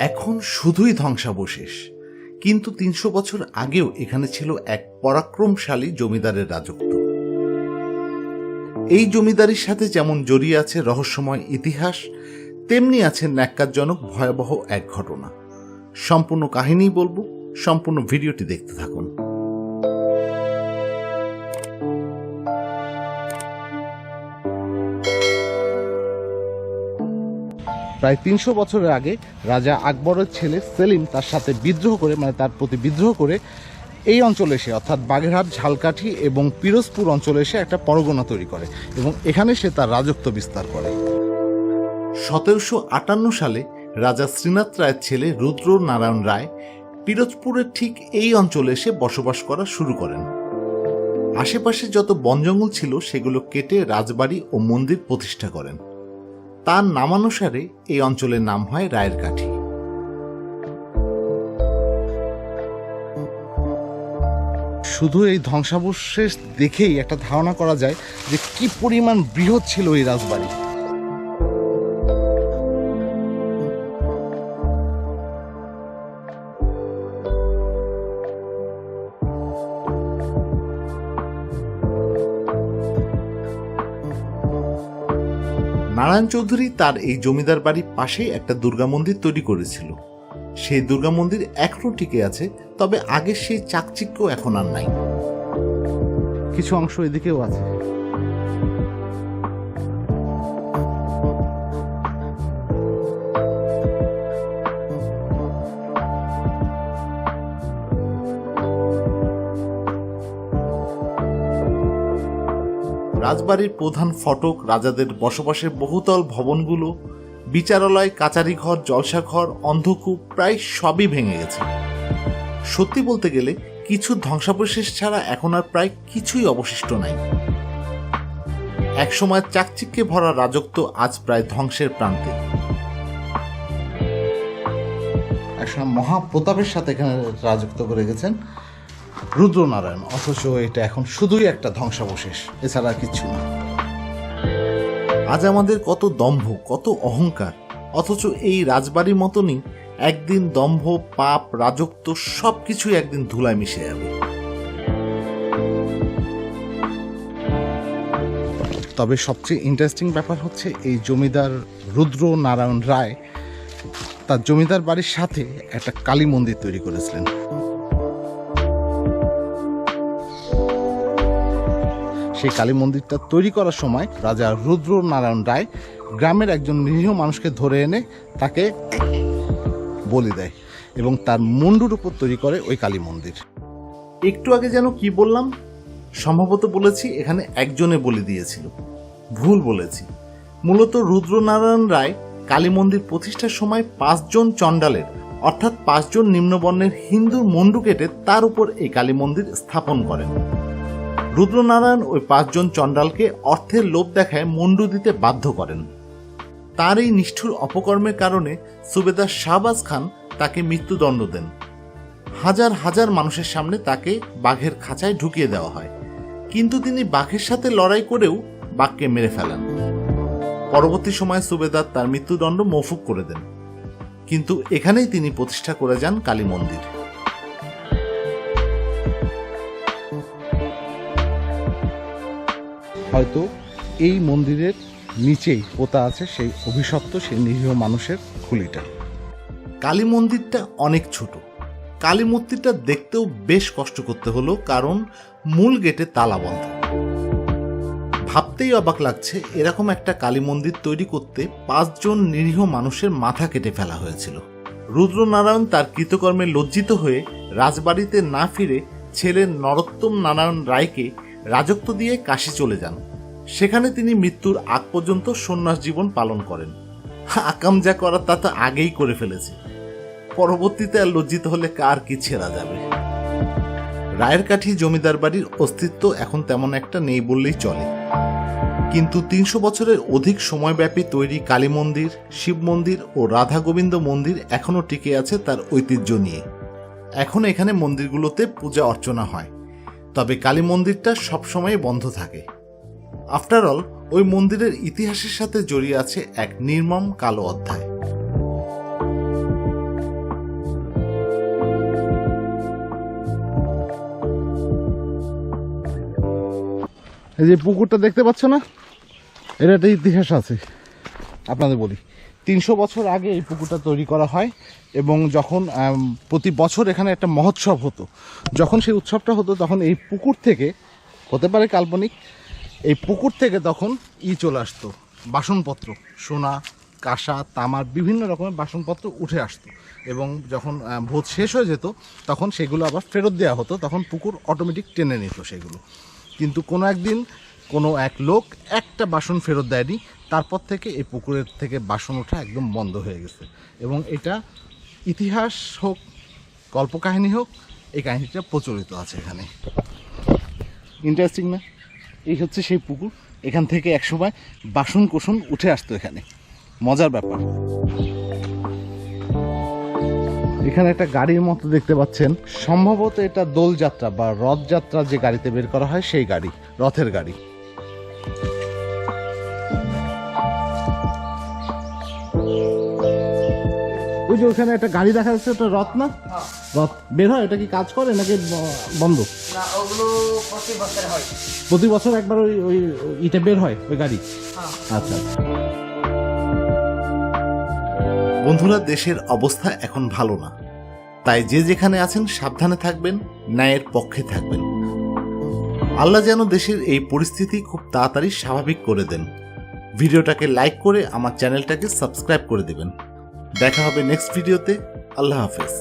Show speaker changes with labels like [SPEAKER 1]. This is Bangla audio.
[SPEAKER 1] এখন শুধুই ধ্বংসাবশেষ। কিন্তু তিনশো বছর আগেও এখানে ছিল এক পরাক্রমশালী জমিদারের রাজত্ব। এই জমিদারির সাথে যেমন জড়িয়ে আছে রহস্যময় ইতিহাস, তেমনি আছে ন্যাক্কারজনক ভয়াবহ এক ঘটনা। সম্পূর্ণ কাহিনী বলব, সম্পূর্ণ ভিডিওটি দেখতে থাকুন। প্রায় তিনশো বছরের আগে রাজা আকবরের ছেলে সেলিম তার সাথে বিদ্রোহ করে মানে তার প্রতি বিদ্রোহ করে এই অঞ্চলে এসে, অর্থাৎ বাগেরহাট, ঝালকাঠি এবং পিরোজপুর অঞ্চলে এসে একটা পরগনা তৈরি করে এবং এখানে সে তার রাজত্ব বিস্তার করে। সতেরোশো আটান্ন সালে রাজা শ্রীনাথ রায়ের ছেলে রুদ্র নারায়ণ রায় পিরোজপুরের ঠিক এই অঞ্চলে এসে বসবাস করা শুরু করেন। আশেপাশে যত বন জঙ্গল ছিল, সেগুলো কেটে রাজবাড়ি ও মন্দির প্রতিষ্ঠা করেন। তার নামানুসারে এই অঞ্চলের নাম হয় রায়ের কাঠি। শুধু এই ধ্বংসাবশেষ দেখেই একটা ধারণা করা যায় যে কি পরিমাণ বৃহৎ ছিল এই রাজবাড়ি। নারায়ণ চৌধুরী তার এই জমিদার বাড়ির পাশেই একটা দুর্গা মন্দির তৈরি করেছিল। সেই দুর্গা মন্দির এখনও টিকে আছে, তবে আগের সেই চাকচিক্য এখন আর নাই। কিছু অংশ এদিকেও আছে। রাজবাড়ির প্রধান ফটক রাজাদের বসবাসের বহুতল ভবনগুলো, বিচারালয়, কাচারিঘর, জলসাঘর, অন্ধকূপ প্রায় সবই ভেঙে গেছে। সত্যি বলতে গেলে কিছু ধ্বংসাবশেষ ছাড়া এখন আর প্রায় কিছুই অবশিষ্ট নাই। একসময় চাকচিক্যে ভরা রাজত্ব আজ প্রায় ধ্বংসের প্রান্তে। মহাপ্রতাপের সাথে এখানে রাজত্ব করে গেছেন রুদ্রনারায়ণ, অথচ এটা এখন শুধুই একটা ধ্বংসাবশেষ, এছাড়া কিচ্ছু না। আজ আমাদের কত দম্ভ, কত অহংকার, অথচ এই রাজবাড়ির মতনই একদিন দম্ভ, পাপ, রাজত্ব সব কিছুই একদিন ধুলায় মিশে যাবে। তবে সবচেয়ে ইন্টারেস্টিং ব্যাপার হচ্ছে এই জমিদার রুদ্র নারায়ণ রায় তার জমিদার বাড়ির সাথে একটা কালী মন্দির তৈরি করেছিলেন। সেই কালী মন্দিরটা তৈরি করার সময় রাজা রুদ্র নারায়ণ রায় গ্রামের একজন নিরীহ মানুষকে ধরে এনে তাকে বলি দেয় এবং তার মুন্ডুর উপর তৈরি করে ওই কালী মন্দির। একটু আগে যেন কি বললাম? সম্ভবত বলেছি এখানে একজনে বলি দিয়েছিল। ভুল বলেছি। মূলত রুদ্রনারায়ণ রায় কালী মন্দির প্রতিষ্ঠার সময় পাঁচজন চণ্ডালের, অর্থাৎ পাঁচজন নিম্নবর্ণের হিন্দুর মুন্ডু কেটে তার উপর এই কালী মন্দির স্থাপন করেন। রুদ্রনারায়ণ ওই পাঁচজন চণ্ডালকে অর্থের লোভ দেখায় মুন্ডু দিতে বাধ্য করেন। তার এই নিষ্ঠুর অপকর্মের কারণে সুবেদার শাহবাজ খান তাকে মৃত্যুদণ্ড দেন। হাজার হাজার মানুষের সামনে তাকে বাঘের খাঁচায় ঢুকিয়ে দেওয়া হয়। কিন্তু তিনি বাঘের সাথে লড়াই করেও বাঘকে মেরে ফেলেন। পরবর্তী সময়ে সুবেদার তার মৃত্যুদণ্ড মৌফুক করে দেন। কিন্তু এখানেই তিনি প্রতিষ্ঠা করে যান কালী মন্দির। হয়তো এই মন্দিরের নিচেই পোতা আছে সেই অভিশপ্ত, সেই নিরীহ মানুষের খুলিটা। কালী মন্দিরটা অনেক ছোট। কালী মূর্তিটা দেখতেও বেশ কষ্ট করতে হলো, কারণ মূল গেটে তালা বন্ধ। ভাবতেই অবাক লাগছে, এরকম একটা কালী মন্দির তৈরি করতে পাঁচজন নিরীহ মানুষের মাথা কেটে ফেলা হয়েছিল। রুদ্রনারায়ণ তার কৃতকর্মে লজ্জিত হয়ে রাজবাড়িতে না ফিরে ছেলে নরোত্তম নারায়ণ রায়কে রাজত্ব দিয়ে কাশি চলে যান। সেখানে তিনি মৃত্যুর আগ পর্যন্ত সন্ন্যাস জীবন পালন করেন। আকাম যা করার তা তো আগেই করে ফেলেছে। পরবর্তীতে আর লজ্জিত হলে কার কি ছেড়া যাবে? রায়ের কাঠি জমিদার বাড়ির অস্তিত্ব এখন তেমন একটা নেই বললেই চলে। কিন্তু তিনশো বছরের অধিক সময়ব্যাপী তৈরি কালী মন্দির, শিব মন্দির ও রাধা গোবিন্দ মন্দির এখনও টিকে আছে তার ঐতিহ্য নিয়ে। এখন এখানে মন্দিরগুলোতে পূজা অর্চনা হয়। তবে কালী মন্দিরটা সবসময় বন্ধ থাকে। আফটার অল ওই মন্দিরের ইতিহাসের সাথে জড়িয়ে আছে এক নির্মম কালো অধ্যায়। এই যে পুকুরটা দেখতে পাচ্ছ না? এটা একটা ইতিহাস আছে। আপনাদের বলি। তিনশো বছর আগে এই পুকুরটা তৈরি করা হয় এবং যখন প্রতি বছর এখানে একটা মহোৎসব হতো। যখন সেই উৎসবটা হতো তখন এই পুকুর থেকে, হতে পারে কাল্পনিক, এই পুকুর থেকে তখন ই চলে আসতো, বাসনপত্র, সোনা, কাঁসা, তামার বিভিন্ন রকমের বাসনপত্র উঠে আসতো এবং যখন ভোজ শেষ হয়ে যেত তখন সেগুলো আবার ফেরত দেওয়া হতো, তখন পুকুর অটোমেটিক টেনে নিত সেগুলো। কিন্তু কোনো একদিন কোনো এক লোক একটা বাসন ফেরত দেয়নি, তারপর থেকে এই পুকুরের থেকে বাসন ওঠা একদম বন্ধ হয়ে গেছে। এবং এটা ইতিহাস হোক কল্পকাহিনী হোক, এই কাহিনীটা প্রচলিত আছে এখানে। ইন্টারেস্টিং না? এই হচ্ছে সেই পুকুর, এখান থেকে একসময় বাসন কোসন উঠে আসতো এখানে। মজার ব্যাপার। এখানে একটা গাড়ির মতো দেখতে পাচ্ছেন। সম্ভবত এটা দোলযাত্রা বা রথযাত্রা যে গাড়িতে বের করা হয়, সেই গাড়ি, রথের গাড়ি। ওই যে ওখানে একটা গাড়ি দেখা যাচ্ছে ওটা রথ না? রথ। বের হয়? এটা কি কাজ করে নাকি বন্ধ?
[SPEAKER 2] না ওগুলো প্রতি বছর হয়।
[SPEAKER 1] প্রতি বছর একবার ওই ওই ইটা বের হয় ওই গাড়ি?
[SPEAKER 2] হ্যাঁ।
[SPEAKER 1] আচ্ছা।
[SPEAKER 3] বন্ধুরা দেশের অবস্থা এখন ভালো না। তাই যে যেখানে আছেন সাবধানে থাকবেন ন্যায়ের পক্ষে থাকবেন। আল্লাহ যেন দেশের এই পরিস্থিতি খুব তাড়াতাড়ি স্বাভাবিক করে দেন। ভিডিওটাকে লাইক করে আমার চ্যানেলটাকে সাবস্ক্রাইব করে দেবেন। দেখা হবে নেক্সট ভিডিওতে। আল্লাহ হাফেজ।